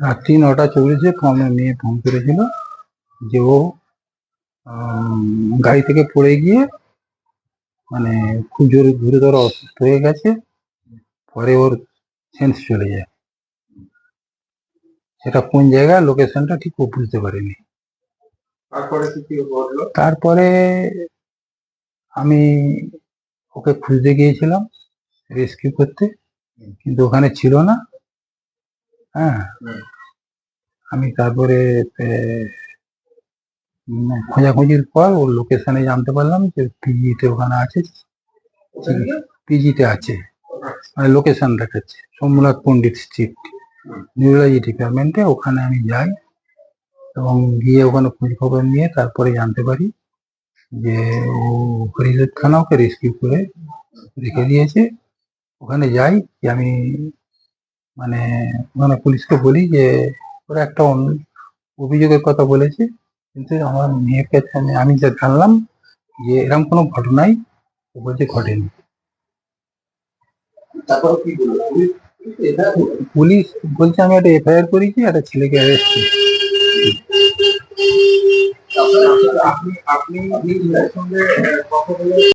রাত্রি নটা চল্লিশে আমার মেয়ে ফোন করেছিল যে ও গাড়ি থেকে পড়ে গিয়ে মানে খুব জোর গুরুতর অসুস্থ হয়ে গেছে। পরে ওর সেন্স চলে যায়। সেটা কোন জায়গায়? লোকেশনটা ঠিক ও বুঝতে পারিনি। তারপরে আমি ওকে খুঁজতে গিয়েছিলাম রেস্কিউ করতে কিন্তু ওখানে ছিল না। হ্যাঁ। আমি তারপরে উম, খোঁজাখুঁজির পর ওর লোকেশনে জানতে পারলাম যে পিজিতে ওখানে আছে? পিজিতে আছে। মানে লোকেশন দেখাচ্ছে। সোমনাথ পণ্ডিত স্ট্রিট নিউরোলজি ডিপার্টমেন্টে ওখানে আমি যাই এবং গিয়ে ওখানে খোঁজ খবর নিয়ে তারপরে জানতে পারি যে ও হরিদের থানা ওকে রেস্কিউ করে রেখে দিয়েছে। ওখানে যাই যে আমি মানে ওখানে পুলিশকে বলি যে ওরা একটা অন্য- অভিযোগের কথা বলেছে কিন্তু আমার মেয়ের কাছে আমি আমি যা জানলাম যে এরকম কোনো ঘটনাই ও বলছে ঘটেনি পুলিশ বলছে আমি একটা এফআইআর করেছি একটা ছেলেকে অ্যারেস্ট করেছি আপনি আপনি